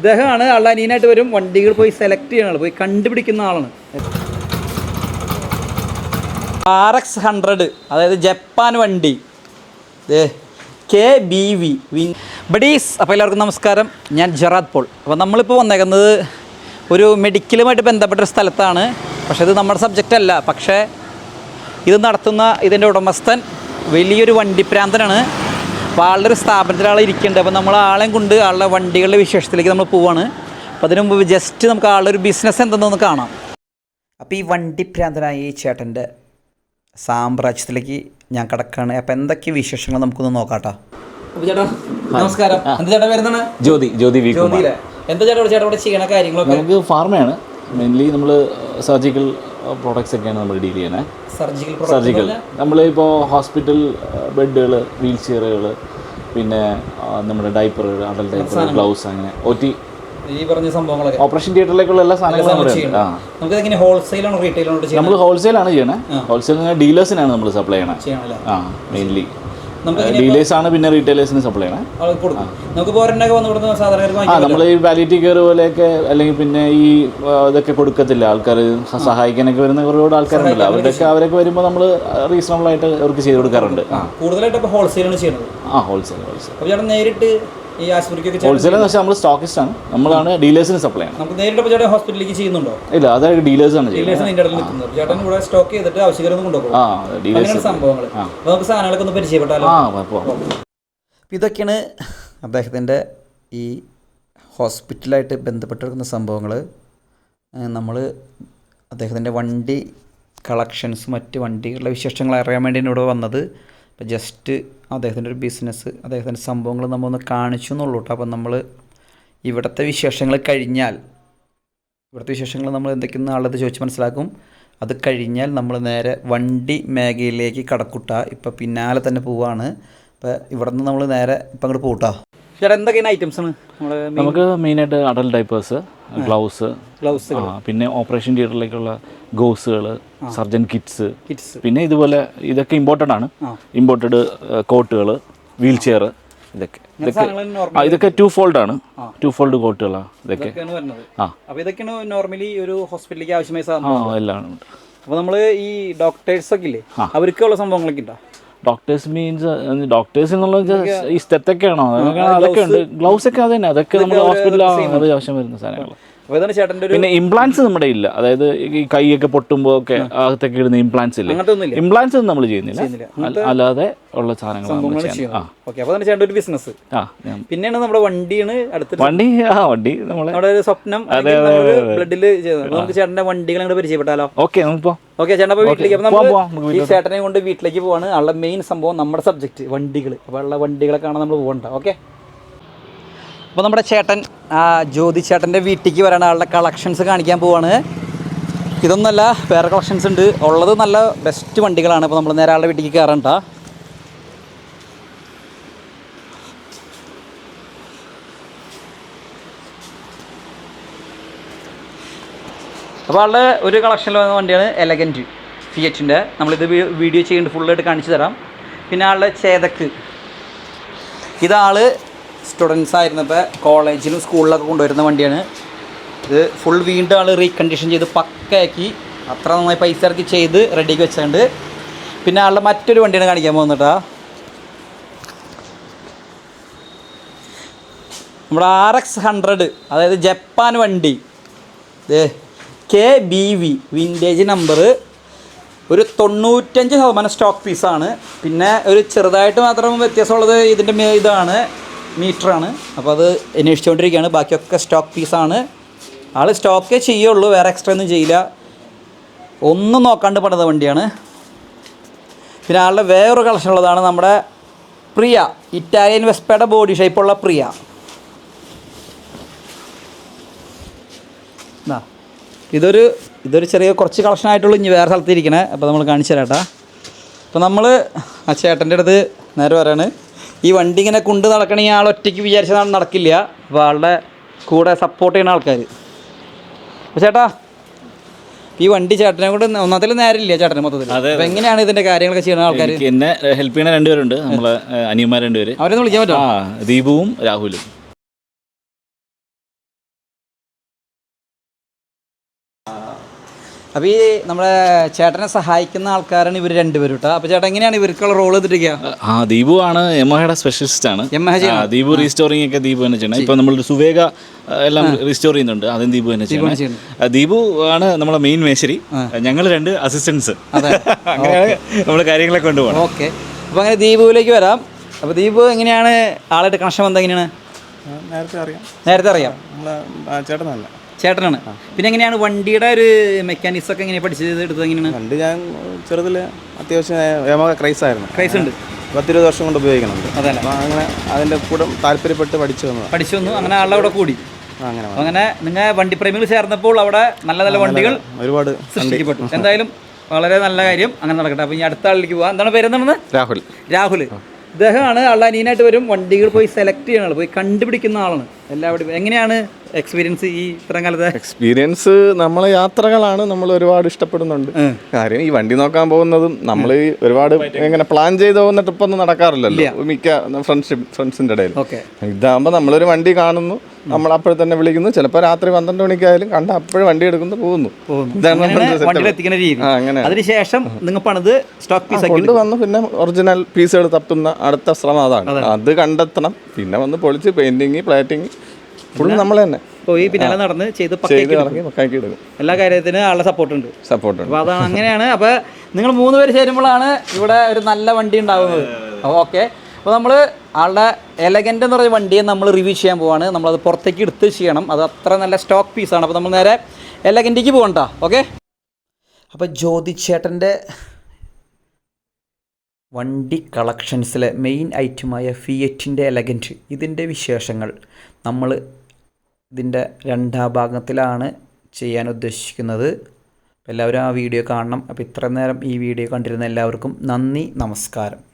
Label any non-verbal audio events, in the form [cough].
ഇദ്ദേഹമാണ് ആളുടെ അനിയനായിട്ട് വരും. വണ്ടികൾ പോയി സെലക്ട് ചെയ്യണ പോയി കണ്ടുപിടിക്കുന്ന ആളാണ്. ആർ എക്സ് ഹൺഡ്രഡ് അതായത് ജപ്പാൻ വണ്ടി. കെ ബി വി വിൻ ബഡീസ് അപ്പോൾ എല്ലാവർക്കും നമസ്കാരം. ഞാൻ ജറാദ് പോൾ. അപ്പോൾ നമ്മളിപ്പോൾ വന്നേക്കുന്നത് ഒരു മെഡിക്കലുമായിട്ട് ബന്ധപ്പെട്ട ഒരു സ്ഥലത്താണ്. പക്ഷേ ഇത് നമ്മുടെ സബ്ജക്റ്റ് അല്ല. പക്ഷേ ഇത് നടത്തുന്ന ഇതിന്റെ ഉടമസ്ഥൻ വലിയൊരു വണ്ടിപ്രാന്തനാണ് അപ്പോൾ ആളുടെ ഒരു സ്ഥാപനത്തിൽ ആൾ ഇരിക്കുന്നുണ്ട്. അപ്പോൾ നമ്മൾ ആളെ കൊണ്ട് ആളുടെ വണ്ടികളുടെ വിശേഷത്തിലേക്ക് നമ്മൾ പോവാണ്. അപ്പോൾ അതിനു മുമ്പ് ജസ്റ്റ് നമുക്ക് ആളുടെ ഒരു ബിസിനസ് എന്തെന്നൊന്ന് കാണാം. അപ്പോൾ ഈ വണ്ടി ഭ്രാന്തനായ ഈ ചേട്ടന്റെ സാമ്രാജ്യത്തിലേക്ക് ഞാൻ കിടക്കുകയാണ്. അപ്പോൾ എന്തൊക്കെ വിശേഷങ്ങൾ നമുക്കൊന്ന് നോക്കാട്ടോ? ചേട്ടാ നമസ്കാരം. എന്താ ചേട്ടാ വരുന്നതാണ് ജ്യോതി ജ്യോതി ജ്യോതിയിലെ. എന്താ ചേട്ടാ ഇവിടെ ചേട്ടാ ഇവിടെ ചെയ്യണ കാര്യങ്ങളൊക്കെ? നമുക്ക് ഫാർമയാണ് മെയിൻലി നമ്മൾ സർജിക്കൽ പ്രോഡക്ട്സ് ഒക്കെയാണ് നമ്മൾ ഡീൽ ചെയ്യുന്നത് സർജിക്കൽ സർജിക്കൽ നമ്മൾ ഇപ്പോൾ ഹോസ്പിറ്റൽ ബെഡുകൾ വീൽ ചെയറുകൾ പിന്നെ നമ്മുടെ ഡൈപ്പറുകൾ അടൽ ഡൈപ്പർ ഗ്ലൗസ് അങ്ങനെ ഒ ടി ഈ പറഞ്ഞ സംഭവങ്ങളൊക്കെ. ഓപ്പറേഷൻ തിയേറ്ററിലേക്കുള്ള എല്ലാ സാധനങ്ങളും നമുക്ക് എങ്ങനെ ഹോൾസെയിലാണോ റീറ്റെയിലാണോ നമ്മൾ ഹോൾസെയിലാണ് ചെയ്യണേ ഹോൾസെയിൽ ഡീലേഴ്സിനാണ് നമ്മൾ സപ്ലൈ ചെയ്യണല്ലേ? ആ മെയിൻലി ഡീലേഴ്സ് ആണ് പിന്നെ റീറ്റെയിലേഴ്സിന് സപ്ലൈ ആ. നമ്മൾ ഈ വാലിറ്റി കെയർ പോലെയൊക്കെ അല്ലെങ്കിൽ പിന്നെ ഈ ഇതൊക്കെ കൊടുക്കത്തില്ല. ആൾക്കാർ സഹായിക്കാനൊക്കെ വരുന്ന ഒരുപാട് ആൾക്കാരുണ്ടല്ലോ. അവരുടെയൊക്കെ അവരൊക്കെ വരുമ്പോൾ നമ്മൾ റീസണബിൾ ആയിട്ട് അവർക്ക് ചെയ്ത് കൊടുക്കാറുണ്ട്. കൂടുതലായിട്ട് ഹോൾസെയിൽ ഹോൾസെയിലാണ് ചെയ്യുന്നത്. ആ ഹോൾസെയിൽ ഹോൾസെയിൽ നേരിട്ട് ഈ ആശുപത്രിക്കൊക്കെ ചേട്ടൻ- ഹോൾസെയിൽ എന്ന് വെച്ചാൽ നമ്മൾ സ്റ്റോക്കിസ്റ്റ് ആണ്. നമ്മളാണ് ഡീലേഴ്സിന് സപ്ലൈ ആണ് നമുക്ക് നേരിട്ട് ചേട്ടൻ ഹോസ്പിറ്റലിലേക്ക് ചെയ്യുന്നുണ്ടോ? ഇല്ല അതായത് ഡീലേഴ്സ് ആണ് ഡീലേഴ്സ് നിന്റെ ഇടയിൽ നിൽക്കുന്നത്. ചേട്ടൻ ഇവിടെ സ്റ്റോക്ക് ചെയ്തിട്ട് കൊണ്ടുപോകും ആ ഡീലേഴ്സ് അങ്ങനെയാണ് സംഭവങ്ങൾ അപ്പോൾ നമുക്ക് സാധനങ്ങളൊക്കെ ഒന്ന് പരിചയപ്പെട്ടാലോ? ആ അപ്പോൾ ഇതൊക്കെയാണ് അദ്ദേഹത്തിന്റെ ഈ ഹോസ്പിറ്റലായിട്ട് ബന്ധപ്പെട്ടിരിക്കുന്ന സംഭവങ്ങൾ നമ്മൾ അദ്ദേഹത്തിന്റെ വണ്ടി കളക്ഷൻസ് മറ്റ് വണ്ടികളുടെ വിശേഷങ്ങൾ അറിയാൻ വേണ്ടി ഇവിടെ വന്നത്. അപ്പോൾ ജസ്റ്റ് അദ്ദേഹത്തിന്റെ ഒരു ബിസിനസ് അദ്ദേഹത്തിന്റെ സംഭവങ്ങൾ നമ്മളൊന്ന് കാണിച്ചു എന്നുള്ളൂ കേട്ടോ അപ്പം നമ്മൾ ഇവിടുത്തെ വിശേഷങ്ങൾ കഴിഞ്ഞാൽ ഇവിടുത്തെ വിശേഷങ്ങൾ നമ്മൾ എന്തൊക്കെയാണ് ആളത് ചോദിച്ച് മനസ്സിലാക്കും. അത് കഴിഞ്ഞാൽ നമ്മൾ നേരെ വണ്ടി മേഖലയിലേക്ക് കടക്കുട്ട. ഇപ്പം പിന്നാലെ തന്നെ പോവാണ്. ഇപ്പം ഇവിടെ നിന്ന് നമ്മൾ നേരെ ഇപ്പം അങ്ങോട്ട് പോട്ടാ ചേട്ടാ എന്തൊക്കെയാണ് ഐറ്റംസ് ആണ്? നമുക്ക് മെയിനായിട്ട് അഡൽ ഡൈപ്പേഴ്സ് ഗ്ലൗസ് ഗ്ലൗസ് പിന്നെ ഓപ്പറേഷൻ തിയേറ്ററിലേക്കുള്ള ഗോസുകൾ സർജൻ കിറ്റ്സ് കിറ്റ്സ് പിന്നെ ഇതുപോലെ ഇതൊക്കെ ഇമ്പോർട്ടഡ് ആണ്. ഇമ്പോർട്ടഡ് കോട്ടുകൾ വീൽ ചെയർ ഇതൊക്കെ. ഇതൊക്കെ ടു ഫോൾഡ് ആണ്. ടു ഫോൾഡ് കോട്ടുകളാണ് ഇതൊക്കെ. ഇതൊക്കെയാണ് നോർമലി ഒരു ഹോസ്പിറ്റലിലേക്ക് ആവശ്യമായ സാധനം എല്ലാം അപ്പോൾ നമ്മൾ ഈ ഡോക്ടേഴ്സ് ഒക്കെ ഇല്ലേ അവർക്കുള്ള സംഭവങ്ങളൊക്കെ ഉണ്ടോ? ഡോക്ടേഴ്സ് മീൻസ് ഡോക്ടേഴ്സ് എന്നുള്ള ഈ സ്റ്റെത്തൊക്കെയാണോ അതൊക്കെ അതൊക്കെ ഉണ്ട്. ഗ്ലൗസ് ഒക്കെ അത് തന്നെ അതൊക്കെ നമ്മുടെ ഹോസ്പിറ്റലിൽ ആവശ്യം വരുന്ന സാധനങ്ങൾ ചേട്ടന്റെ ഒരു പിന്നെ ഇംപ്ലാന്റ്സ് നമ്മുടെ ഇല്ല. അതായത് ഈ കൈയൊക്കെ പൊട്ടുമ്പോൾ ഒക്കെ അകത്തൊക്കെ ഇടുന്ന ഇംപ്ലാന്റ്സ് ഇല്ല? അങ്ങനത്തെ ഒന്നുമില്ല ഇംപ്ലാന്റ്സ് ഒന്നും നമ്മൾ ചെയ്യുന്നില്ല. അല്ല- അല്ലാതെ ഉള്ള സാധനങ്ങളാണ് നമ്മൾ ചെയ്യുന്നത്. ആ. ഓക്കെ അപ്പോൾ അതാണ് ചേട്ടന്റെ ഒരു ബിസിനസ് ആ ഞാൻ- പിന്നെയാണ് നമ്മുടെ വണ്ടിയാണ് അടുത്ത് വണ്ടി ആ വണ്ടി നമ്മളെ നമ്മുടെ ഒരു സ്വപ്നം ബ്ലഡിൽ നമുക്ക് ചേട്ടന്റെ വണ്ടികൾ അങ്ങോട്ട് പരിചയപ്പെട്ടാലോ? ഓക്കെ നമുക്കിപ്പോ ഓക്കെ ചേട്ടൻ അപ്പോൾ വീട്ടിലേക്ക് അപ്പോൾ പോവാം, നമ്മൾ നമുക്ക് ഈ ചേട്ടനെ കൊണ്ട് വീട്ടിലേക്ക് പോവാണ്. ആളുടെ മെയിൻ സംഭവം നമ്മുടെ സബ്ജക്റ്റ് വണ്ടികൾ അപ്പോൾ ഉള്ള വണ്ടികളെ കാണാൻ നമ്മൾ പോകണ്ട ഓക്കെ? അപ്പോൾ നമ്മുടെ ചേട്ടൻ ജ്യോതി ചേട്ടന്റെ വീട്ടിലേക്ക് വരാൻ ആളുടെ കളക്ഷൻസ് കാണിക്കാൻ പോവാണ്. ഇതൊന്നല്ല വേറെ കളക്ഷൻസ് ഉണ്ട്. ഉള്ളത് നല്ല ബെസ്റ്റ് വണ്ടികളാണ്. അപ്പോൾ നമ്മൾ നേരെ ആളുടെ വീട്ടിലേക്ക് കയറണ്ട അപ്പോൾ ആളുടെ ഒരു കളക്ഷനിൽ വന്ന വണ്ടിയാണ് എലഗന്റ് ഫിയറ്റിന്റെ നമ്മളിത് വീഡിയോ ചെയ്യുന്നുണ്ട്. ഫുള്ളായിട്ട് കാണിച്ചു തരാം. പിന്നെ ആളുടെ ചേതക്ക് ഇതാൾ സ്റ്റുഡൻസ് ആയിരുന്നപ്പോൾ കോളേജിലും സ്കൂളിലൊക്കെ കൊണ്ടുവരുന്ന വണ്ടിയാണ്. ഇത് ഫുൾ വീണ്ടും ആൾ റീകണ്ടീഷൻ ചെയ്ത് പക്കയാക്കി അത്ര നന്നായി പൈസ ഇറക്കി ചെയ്ത് റെഡിക്ക് വെച്ചിട്ടുണ്ട് പിന്നെ ആളുടെ മറ്റൊരു വണ്ടിയാണ് കാണിക്കാൻ പോകുന്നട്ടാ നമ്മുടെ ആർ എക്സ് ഹൺഡ്രഡ് അതായത് ജപ്പാൻ വണ്ടി. K B V vintage number ഒരു തൊണ്ണൂറ്റഞ്ച് ശതമാനം സ്റ്റോക്ക് പീസാണ് പിന്നെ ഒരു ചെറുതായിട്ട് മാത്രം വ്യത്യാസമുള്ളത് ഇതിന്റെ ഇതാണ്. മീറ്ററാണ്. അപ്പോൾ അത് അന്വേഷിച്ചുകൊണ്ടിരിക്കുകയാണ്. ബാക്കിയൊക്കെ സ്റ്റോക്ക് പീസാണ്. ആൾ സ്റ്റോക്കേ ചെയ്യുള്ളൂ. വേറെ എക്സ്ട്രാ ഒന്നും ചെയ്യില്ല. ഒന്നും നോക്കാണ്ട് പണിത വണ്ടിയാണ്. പിന്നെ ആളുടെ വേറൊരു കളക്ഷൻ ഉള്ളതാണ് നമ്മുടെ പ്രിയ. ഇറ്റാലിയൻ വെസ്പയുടെ ബോഡി ഷേപ്പുള്ള പ്രിയ. ഇതൊരു ഇതൊരു ചെറിയ കുറച്ച് കളക്ഷൻ ആയിട്ടുള്ളൂ. ഇനി വേറെ സ്ഥലത്തിരിക്കണേ. അപ്പോൾ നമ്മൾ കാണിച്ചു തരാം അപ്പോൾ നമ്മൾ ആ ചേട്ടന്റെ അടുത്ത് നേരെ പറയാണ് ഈ വണ്ടി ഇങ്ങനെ കൊണ്ട് നടക്കണമെങ്കിൽ ആൾ ഒറ്റയ്ക്ക് വിചാരിച്ചാൽ നടക്കില്ല. അപ്പോൾ ആളുടെ കൂടെ സപ്പോർട്ട് ചെയ്യുന്ന ആൾക്കാർ അപ്പോൾ ചേട്ടാ ഈ വണ്ടി ചേട്ടനെ കൊണ്ട് ഒന്നാമത്തിൽ നേരമില്ല ചേട്ടന് മൊത്തത്തിൽ. എങ്ങനെയാണ് ഇതിന്റെ കാര്യങ്ങളൊക്കെ ചെയ്യുന്ന ആൾക്കാർ എന്നെ ഹെൽപ്പ് ചെയ്യുന്ന രണ്ടുപേരുണ്ട്. നമ്മളെ അനിയന്മാർ രണ്ടുപേര്. അവരെ വിളിക്കാൻ പറ്റും ദീപുവും രാഹുലും. അപ്പോൾ ഈ നമ്മളെ ചേട്ടനെ സഹായിക്കുന്ന ആൾക്കാരാണ് ഇവർ രണ്ടുപേരും കേട്ടോ അപ്പോൾ ചേട്ടൻ എങ്ങനെയാണ് ഇവർക്കുള്ള റോൾ ചെയ്തിരിക്കുക ആ ദീപു ആണ് യമഹയുടെ സ്പെഷ്യലിസ്റ്റ് ആണ്. ആ, ദീപു റീസ്റ്റോറിംഗ് ഒക്കെ ദീപു തന്നെ ചെയ്യണം. ഇപ്പൊ നമ്മൾ സുവേഗ എല്ലാം റീസ്റ്റോർ ചെയ്യുന്നുണ്ട്. അതും ദീപു തന്നെ ചെയ്യണം. ആ, ദീപു ആണ് നമ്മളെ മെയിൻ മേശരി. ഞങ്ങൾ രണ്ട് അസിസ്റ്റൻസ് [laughs] അങ്ങനെയാണ് നമ്മൾ കാര്യങ്ങളെ കൊണ്ടുപോകണം ഓക്കെ. അപ്പോൾ അങ്ങനെ ദീപുവിലേക്ക് വരാം. അപ്പോൾ ദീപു എങ്ങനെയാണ് ആളായിട്ട് കണക്ഷൻ വന്നത് എങ്ങനെയാണ്? നേരത്തെ അറിയാം. നേരത്തെ അറിയാം. നമ്മളെ ചേട്ടനല്ല. ചേട്ടനാണ്. പിന്നെ എങ്ങനെയാണ് വണ്ടിയുടെ ഒരു മെക്കാനിക്സ് ഒക്കെ എങ്ങനെയാണ് പഠിച്ചത് എടുത്തത് എങ്ങനെയാണ്? വണ്ടി ഞാൻ ചെറുതിൽ അത്യാവശ്യം ക്രൈസ് ആയിരുന്നു. ക്രൈസ് ഉണ്ട്. പത്തിരുപത് വർഷം കൊണ്ട് ഉപയോഗിക്കുന്നുണ്ട്. അതല്ല അങ്ങനെ അതിന്റെ കൂടെ താല്പര്യപ്പെട്ട് പഠിച്ചു വന്നു പഠിച്ചു വന്നു. അങ്ങനെ ആളുടെ അവിടെ കൂടി. അങ്ങനെ നിങ്ങൾ അങ്ങനെ നിങ്ങൾ വണ്ടിപ്രേമികൾ ചേർന്നപ്പോൾ അവിടെ നല്ല നല്ല വണ്ടികൾ ഒരുപാട് സൃഷ്ടിക്കപ്പെട്ടു. എന്തായാലും വളരെ നല്ല കാര്യം അങ്ങനെ നടക്കട്ടെ. അപ്പോൾ ഇനി അടുത്ത ആളിലേക്ക് പോകാം എന്താണ് പേര് എന്താണ്? രാഹുൽ. രാഹുൽ. ഇദ്ദേഹമാണ് ആളുടെ അനിയനായിട്ട് വരും. വണ്ടികൾ പോയി സെലക്ട് ചെയ്യുന്ന ആൾ പോയി കണ്ടുപിടിക്കുന്ന ആളാണ്. എല്ലാവരും എങ്ങനെയാണ് എക്സ്പീരിയൻസ് ഈ ഇത്രയും കാലത്തെ എക്സ്പീരിയൻസ് നമ്മളെ യാത്രകളാണ് നമ്മൾ ഒരുപാട് ഇഷ്ടപ്പെടുന്നുണ്ട്. കാര്യം ഈ വണ്ടി നോക്കാൻ പോകുന്നതും നമ്മൾ ഒരുപാട് ഇങ്ങനെ പ്ലാൻ ചെയ്ത് പോകുന്ന ട്രിപ്പൊന്നും നടക്കാറില്ലല്ലോ. മിക്ക ഫ്രണ്ട്ഷിപ്പ് ഫ്രണ്ട്സിന്റെ ഇടയിൽ. ഓക്കെ. ഇതാകുമ്പോൾ നമ്മളൊരു വണ്ടി കാണുന്നു. നമ്മൾ അപ്പോൾ തന്നെ വിളിക്കുന്നു. ചിലപ്പോൾ രാത്രി പന്ത്രണ്ട് മണിക്കായാലും കണ്ട അപ്പോഴും വണ്ടി എടുക്കുന്നു പോകുന്നു. അങ്ങനെ. അതിനുശേഷം നിങ്ങൾ പണിത് സ്റ്റോക്ക് പീസ് കൊണ്ടുവന്ന് പിന്നെ ഒറിജിനൽ പീസുകൾ തപ്പുന്ന അടുത്ത ശ്രമം അതാണ്. അത് കണ്ടെത്തണം. പിന്നെ വന്ന് പൊളിച്ച് പെയിന്റിങ് പ്ലാറ്റിങ് ഫുൾ നമ്മൾ തന്നെ. പോയി പിന്നാലെ നടന്ന് ചെയ്ത് പക്കാക്കി എടുക്കും എല്ലാ കാര്യത്തിനും ആളുടെ സപ്പോർട്ട് ഉണ്ട്. സപ്പോർട്ട് അപ്പൊ അപ്പോൾ അതാണ് അങ്ങനെയാണ്. അപ്പോൾ നിങ്ങൾ മൂന്ന് പേര് ചേരുമ്പോഴാണ് ഇവിടെ ഒരു നല്ല വണ്ടി ഉണ്ടാകുന്നത് ഓക്കെ. അപ്പോൾ നമ്മൾ ആളുടെ എലഗന്റ് എന്ന് പറയുന്ന വണ്ടിയെ നമ്മൾ റിവ്യൂ ചെയ്യാൻ പോവാണ്. നമ്മളത് പുറത്തേക്ക് എടുത്ത് ചെയ്യണം. അത് അത്ര നല്ല സ്റ്റോക്ക് പീസാണ് അപ്പോൾ നമ്മൾ നേരെ എലഗന്റിക്ക് പോകണ്ട ഓക്കെ. അപ്പോൾ ജ്യോതി ചേട്ടന്റെ വണ്ടി കളക്ഷൻസിലെ മെയിൻ ഐറ്റമായ ഫിയറ്റിന്റെ എലഗന്റ് ഇതിന്റെ വിശേഷങ്ങൾ നമ്മൾ ഇതിന്റെ രണ്ടാം ഭാഗത്തിലാണ് ചെയ്യാൻ ഉദ്ദേശിക്കുന്നത്. എല്ലാവരും ആ വീഡിയോ കാണണം. അപ്പോൾ ഇത്ര നേരം ഈ വീഡിയോ കണ്ടിരുന്ന എല്ലാവർക്കും നന്ദി നമസ്കാരം.